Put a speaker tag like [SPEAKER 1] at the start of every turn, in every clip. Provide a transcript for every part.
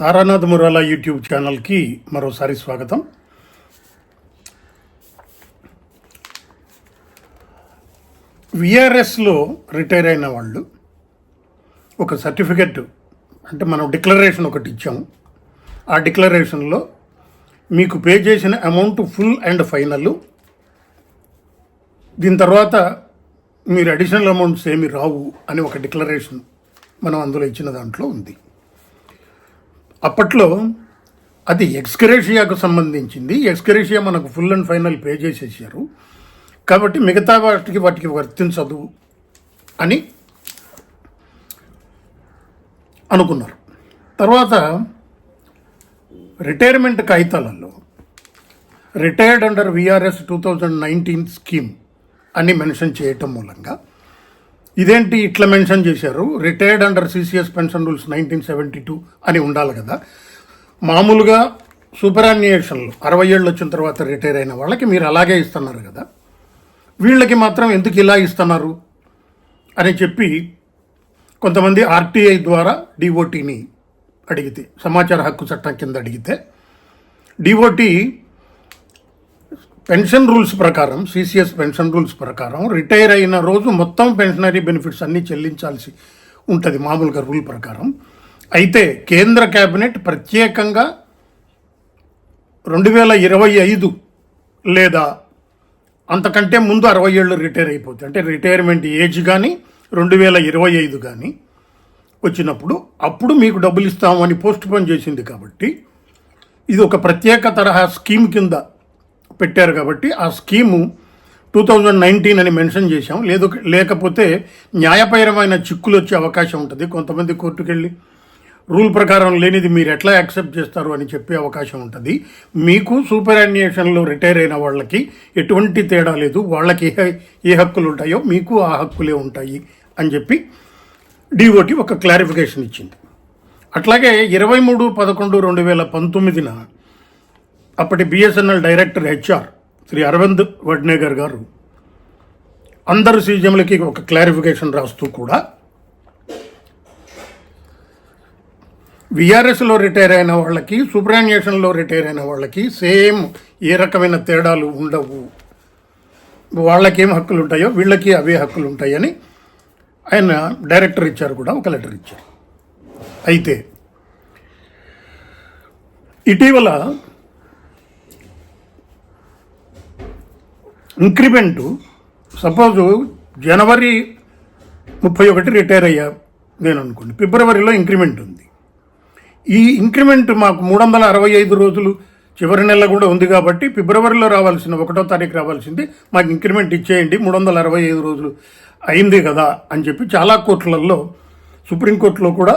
[SPEAKER 1] Taranath మురాలా YouTube ఛానల్కి మరోసారి స్వాగతం. విఆర్ఎస్లో రిటైర్ అయిన వాళ్ళు ఒక సర్టిఫికెట్ అంటే మనం డిక్లరేషన్ ఒకటి ఇచ్చాము ఆ డిక్లరేషన్లో మీకు పే చేసిన అమౌంట్ ఫుల్ అండ్ ఫైనల్. దీని తర్వాత మీరు అడిషనల్ అమౌంట్స్ ఏమి రావు అని ఒక డిక్లరేషన్ మనం అందులో ఇచ్చిన దాంట్లో ఉంది. అప్పట్లో అది ఎక్స్కరేషియాకు సంబంధించింది. ఎక్స్కరేషియా మనకు ఫుల్ అండ్ ఫైనల్ పే చేసేసారు. కాబట్టి మిగతా వాటికి వాటికి వర్తించదు అని అనుకున్నారు. తర్వాత retirement కాగితాలలో retired under VRS two thousand nineteen scheme అని మెన్షన్ చేయటం మూలంగా ఇదేంటి ఇట్లా మెన్షన్ చేశారు? Retired under CCS pension rules nineteen seventy two అని ఉండాలి కదా. మామూలుగా సూపరాన్యుయేషన్లు అరవై ఏళ్ళు వచ్చిన తర్వాత రిటైర్ అయిన వాళ్ళకి మీరు అలాగే ఇస్తున్నారు కదా. వీళ్ళకి మాత్రం ఎందుకు ఇలా ఇస్తున్నారు? అని చెప్పి కొంతమంది ఆర్టీఐ ద్వారా డిఓటీని అడిగితే సమాచార హక్కు చట్టం కింద అడిగితే డిఓటీ పెన్షన్ రూల్స్ ప్రకారం సిసిఎస్ పెన్షన్ రూల్స్ ప్రకారం రిటైర్ అయిన రోజు మొత్తం పెన్షనరీ బెనిఫిట్స్ అన్నీ చెల్లించాల్సి ఉంటుంది మామూలుగా రూల్ ప్రకారం. అయితే కేంద్ర కేబినెట్ ప్రత్యేకంగా రెండు వేల ఇరవై ఐదు లేదా అంతకంటే ముందు అరవై ఏళ్ళు రిటైర్ అయిపోతే అంటే రిటైర్మెంట్ ఏజ్ కానీ రెండు వేల ఇరవై ఐదు కానీ వచ్చినప్పుడు అప్పుడు మీకు డబ్బులు ఇస్తామని పోస్ట్ పోన్ చేసింది కాబట్టి ఇది ఒక ప్రత్యేక తరహా స్కీమ్ కింద పెట్టారు కాబట్టి ఆ స్కీము టూ థౌజండ్ నైన్టీన్ అని మెన్షన్ చేశాం. లేదు లేకపోతే న్యాయపరమైన చిక్కులు వచ్చే అవకాశం ఉంటుంది. కొంతమంది కోర్టుకెళ్ళి రూల్ ప్రకారం లేనిది మీరు ఎట్లా యాక్సెప్ట్ చేస్తారు అని చెప్పే అవకాశం ఉంటుంది. మీకు సూపర్ యాన్యుయేషన్లో రిటైర్ అయిన వాళ్ళకి ఎటువంటి తేడా లేదు. వాళ్ళకి ఏ ఏ హక్కులు ఉంటాయో మీకు ఆ హక్కులే ఉంటాయి అని చెప్పి డిఓటి ఒక క్లారిఫికేషన్ ఇచ్చింది. అట్లాగే ఇరవై మూడు పదకొండు రెండు వేల పంతొమ్మిదిన అప్పటి BSNL director HR Shri Arvind Vadnegar గారు అందరు సీజన్లకి ఒక క్లారిఫికేషన్ రాస్తూ కూడా విఆర్ఎస్లో రిటైర్ అయిన వాళ్ళకి సూపరాన్యుయేషన్లో రిటైర్ అయిన వాళ్ళకి సేమ్ ఏ రకమైన తేడాలు ఉండవు. వాళ్ళకి హక్కులు ఉంటాయో వీళ్ళకి అవే హక్కులు ఉంటాయని ఆయన డైరెక్టర్ ఇచ్చారు కూడా ఒక లెటర్ ఇచ్చారు. అయితే ఇటీవల ఇంక్రిమెంటు సపోజు జనవరి ముప్పై ఒకటి రిటైర్ అయ్యా నేను అనుకోండి. ఫిబ్రవరిలో ఇంక్రిమెంట్ ఉంది. ఈ ఇంక్రిమెంట్ మాకు మూడు వందల అరవై ఐదు రోజులు చివరి నెల కూడా ఉంది కాబట్టి ఫిబ్రవరిలో రావాల్సిన ఒకటో తారీఖు రావాల్సింది మాకు ఇంక్రిమెంట్ ఇచ్చేయండి మూడు వందల అరవై ఐదు రోజులు అయింది కదా అని చెప్పి చాలా కోర్టులలో సుప్రీంకోర్టులో కూడా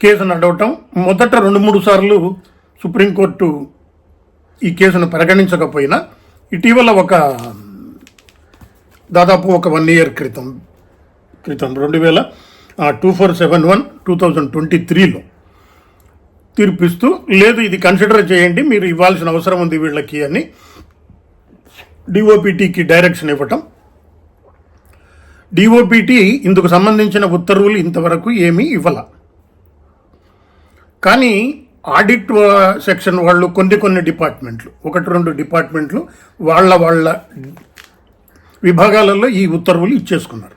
[SPEAKER 1] కేసు నడవటం మొదట రెండు మూడు సార్లు సుప్రీంకోర్టు ఈ కేసును పరిగణించకపోయినా ఇటీవల ఒక దాదాపు ఒక వన్ ఇయర్ క్రితం క్రితం రెండు వేల two four seven one two thousand twenty త్రీలో తీర్పిస్తూ లేదు ఇది కన్సిడర్ చేయండి మీరు ఇవ్వాల్సిన అవసరం ఉంది వీళ్ళకి అని డిఓపిటీకి డైరెక్షన్ ఇవ్వటం. డిఓపిటీ ఇందుకు సంబంధించిన ఉత్తర్వులు ఇంతవరకు ఏమీ ఇవ్వాల. కానీ ఆడిట్ సెక్షన్ వాళ్ళు కొన్ని కొన్ని డిపార్ట్మెంట్లు ఒకటి రెండు డిపార్ట్మెంట్లు వాళ్ళ వాళ్ళ విభాగాలలో ఈ ఉత్తర్వులు ఇచ్చేసుకున్నారు.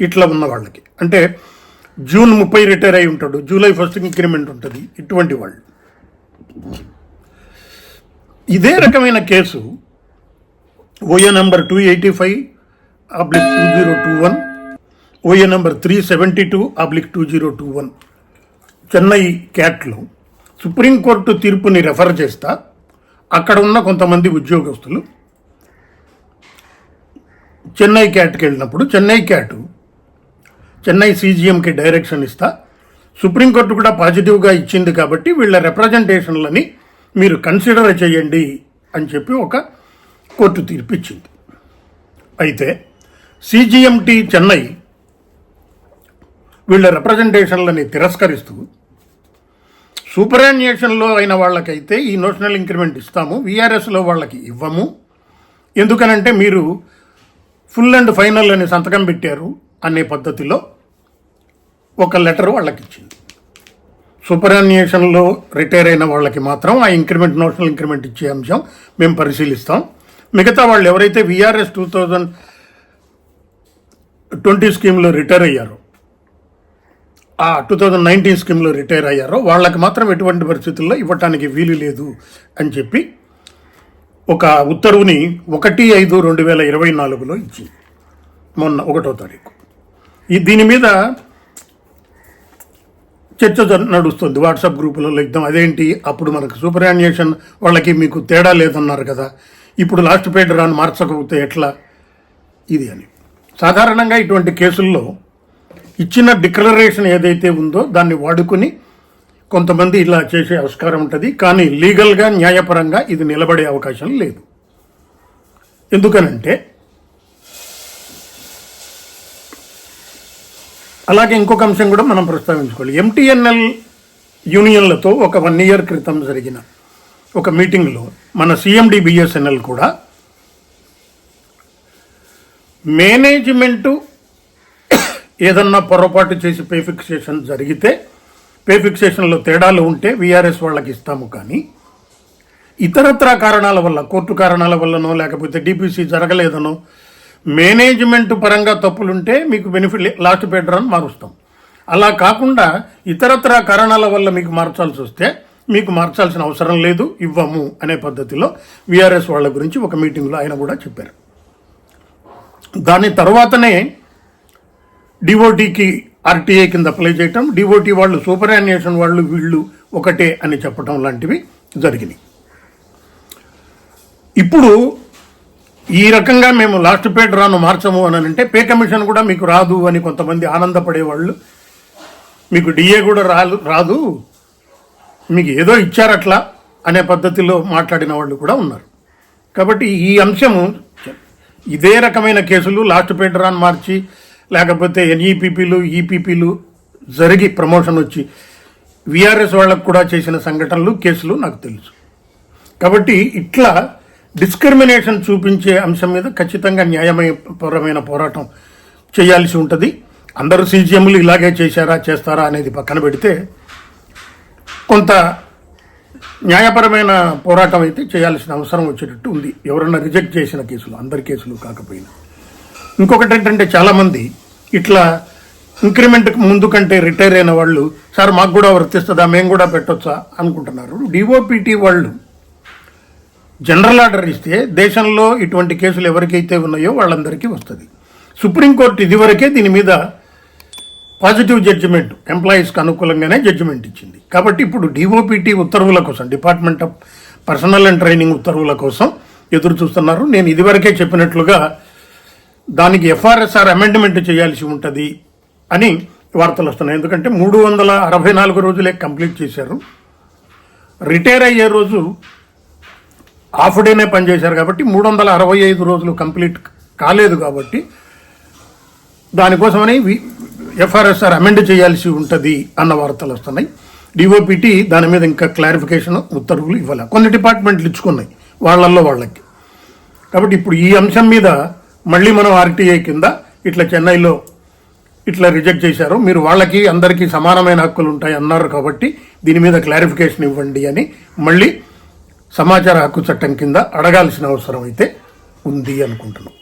[SPEAKER 1] ఇట్లా ఉన్న వాళ్ళకి. అంటే జూన్ ముప్పై రిటైర్ అయి ఉంటాడు. జూలై ఫస్ట్ ఇంక్రిమెంట్ ఉంటుంది. ఇటువంటి వాళ్ళు. ఇదే రకమైన case OA number two eighty five oblique two zero two one OA number three seventy two oblique two zero two one Chennai క్యాట్లో supreme court తీర్పుని రెఫర్ చేస్తా. అక్కడ ఉన్న కొంతమంది ఉద్యోగస్తులు. చెన్నై క్యాట్కి వెళ్ళినప్పుడు చెన్నై క్యాటు చెన్నై సీజీఎంకి డైరెక్షన్ ఇస్తా. సుప్రీంకోర్టు కూడా పాజిటివ్గా ఇచ్చింది కాబట్టి వీళ్ళ రిప్రజెంటేషన్లని మీరు కన్సిడర్ చేయండి అని చెప్పి ఒక కోర్టు తీర్పిచ్చింది. అయితే సీజీఎంటీ చెన్నై వీళ్ళ రిప్రజెంటేషన్లని తిరస్కరిస్తూ సూపరాన్యుయేషన్లో అయిన వాళ్ళకైతే ఈ నోషనల్ ఇంక్రిమెంట్ ఇస్తాము వీఆర్ఎస్లో వాళ్ళకి ఇవ్వము. ఎందుకనంటే మీరు ఫుల్ అండ్ ఫైనల్ అని సంతకం పెట్టారు అనే పద్ధతిలో ఒక లెటర్ వాళ్ళకి ఇచ్చింది సూపరాన్యుయేషన్లో రిటైర్ అయిన వాళ్ళకి మాత్రం ఆ ఇంక్రిమెంట్ నోషనల్ ఇంక్రిమెంట్ ఇచ్చే అంశం మేము పరిశీలిస్తాం. మిగతా వాళ్ళు ఎవరైతే విఆర్ఎస్ టూ థౌజండ్ ట్వంటీ స్కీమ్లో రిటైర్ అయ్యారో ఆ టూ థౌజండ్ నైన్టీన్ స్కీమ్లో రిటైర్ అయ్యారో వాళ్ళకి మాత్రం ఎటువంటి పరిస్థితుల్లో ఇవ్వటానికి వీలు లేదు అని చెప్పి ఒక ఉత్తర్వుని ఒకటి ఐదు రెండు వేల ఇరవై నాలుగులో ఇచ్చింది. మొన్న ఒకటో తారీఖు. ఈ దీని మీద చర్చ నడుస్తుంది. వాట్సాప్ గ్రూపులలో ఇద్దాం అదేంటి? అప్పుడు మనకు సూపర్ యాన్యుయేషన్ వాళ్ళకి మీకు తేడా లేదన్నారు కదా. ఇప్పుడు లాస్ట్ పేడ్ రాను మార్చకపోతే ఎట్లా? ఇది అని. సాధారణంగా ఇటువంటి కేసుల్లో ఇచ్చిన డిక్లరేషన్ ఏదైతే ఉందో దాన్ని వాడుకుని కొంతమంది ఇలా చేసే ఆస్కారం ఉంటుంది. కానీ లీగల్గా న్యాయపరంగా ఇది నిలబడే అవకాశం లేదు. ఎందుకనంటే అలాగే ఇంకొక అంశం కూడా మనం ప్రస్తావించుకోవాలి. ఎంటీఎన్ఎల్ యూనియన్లతో ఒక వన్ ఇయర్ క్రితం జరిగిన ఒక మీటింగ్లో మన సిఎండి బిఎస్ఎన్ఎల్ కూడా మేనేజ్మెంటు ఏదన్నా పొరపాటు చేసి పే ఫిక్సేషన్ జరిగితే పే ఫిక్సేషన్లో తేడాలు ఉంటే వీఆర్ఎస్ వాళ్ళకి ఇస్తాము కానీ ఇతరత్ర కారణాల వల్ల కోర్టు కారణాల వల్లనో లేకపోతే డిపిసి జరగలేదనో మేనేజ్మెంట్ పరంగా తప్పులుంటే మీకు బెనిఫిట్ లాస్ట్ పేటర్ అని మారుస్తాం. అలా కాకుండా ఇతరత్ర కారణాల వల్ల మీకు మార్చాల్సి వస్తే మీకు మార్చాల్సిన అవసరం లేదు ఇవ్వము అనే పద్ధతిలో విఆర్ఎస్ వాళ్ళ గురించి ఒక మీటింగ్లో ఆయన కూడా చెప్పారు. దాని తర్వాతనే డివోటీకి ఆర్టీఐ కింద అప్లై చేయటం. డివోటీ వాళ్ళు సూపర్ యాన్యేషన్ వాళ్ళు వీళ్ళు ఒకటే అని చెప్పటం లాంటివి జరిగినాయి. ఇప్పుడు ఈ రకంగా మేము లాస్ట్ పేడ్ రాను మార్చము అని అంటే పే కమిషన్ కూడా మీకు రాదు అని కొంతమంది ఆనందపడేవాళ్ళు. మీకు డిఏ కూడా రాలు రాదు. మీకు ఏదో ఇచ్చారట్లా అనే పద్ధతిలో మాట్లాడిన వాళ్ళు కూడా ఉన్నారు. కాబట్టి ఈ అంశము ఇదే రకమైన కేసులు లాస్ట్ పేడ్ రాన్ మార్చి లేకపోతే ఎన్ఈపీపీలు ఈపీపీలు జరిగి ప్రమోషన్ వచ్చి విఆర్ఎస్ వాళ్ళకు కూడా చేసిన సంఘటనలు కేసులు నాకు తెలుసు. కాబట్టి ఇట్లా డిస్క్రిమినేషన్ చూపించే అంశం మీద ఖచ్చితంగా న్యాయపరమైన పోరాటం చేయాల్సి ఉంటుంది. అందరూ సీజీఎంలు ఇలాగే చేశారా చేస్తారా అనేది పక్కన పెడితే కొంత న్యాయపరమైన పోరాటం అయితే చేయాల్సిన అవసరం వచ్చేటట్టు ఉంది. ఎవరన్నా రిజెక్ట్ చేసిన కేసులు అందరి కేసులు కాకపోయినా. ఇంకొకటి ఏంటంటే చాలామంది ఇట్లా ఇంక్రిమెంట్ ముందు కంటే రిటైర్ అయిన వాళ్ళు సార్ మాకు కూడా వర్తిస్తుందా? మేము కూడా పెట్టొచ్చా? అనుకుంటున్నారు. డిఓపిటి వాళ్ళు జనరల్ ఆర్డర్ ఇస్తే దేశంలో ఇటువంటి కేసులు ఎవరికైతే ఉన్నాయో వాళ్ళందరికీ వస్తుంది. సుప్రీంకోర్టు ఇదివరకే దీని మీద పాజిటివ్ జడ్జిమెంట్ ఎంప్లాయీస్కి అనుకూలంగానే జడ్జిమెంట్ ఇచ్చింది. కాబట్టి ఇప్పుడు డిఓపిటి ఉత్తర్వుల కోసం department of personnel and training ఉత్తర్వుల కోసం ఎదురు చూస్తున్నారు నేను ఇదివరకే చెప్పినట్లుగా దానికి ఎఫ్ఆర్ఎస్ఆర్ అమెండ్మెంట్ చేయాల్సి ఉంటుంది అని వార్తలు వస్తున్నాయి. ఎందుకంటే మూడు వందల అరవై నాలుగు రోజులే కంప్లీట్ చేశారు. రిటైర్ అయ్యే రోజు హాఫ్ డేనే పనిచేశారు కాబట్టి మూడు వందల అరవై ఐదు రోజులు కంప్లీట్ కాలేదు కాబట్టి దానికోసమని ఎఫ్ఆర్ఎస్ఆర్ అమెండ్ చేయాల్సి ఉంటుంది అన్న వార్తలు వస్తున్నాయి. డిఓపిటి దాని మీద ఇంకా క్లారిఫికేషన్ ఉత్తర్వులు ఇవ్వాలి. కొన్ని డిపార్ట్మెంట్లు ఇచ్చుకున్నాయి వాళ్ళల్లో వాళ్ళకి. కాబట్టి ఇప్పుడు ఈ అంశం మీద మళ్ళీ మనం ఆర్టీఐ కింద ఇట్లా చెన్నైలో ఇట్లా రిజెక్ట్ చేశారు. మీరు వాళ్ళకి అందరికీ సమానమైన హక్కులు ఉంటాయి అన్నారు కాబట్టి దీని మీద క్లారిఫికేషన్ ఇవ్వండి అని మళ్ళీ సమాచార హక్కు చట్టం కింద అడగాల్సిన అవసరం అయితే ఉంది అనుకుంటున్నాం.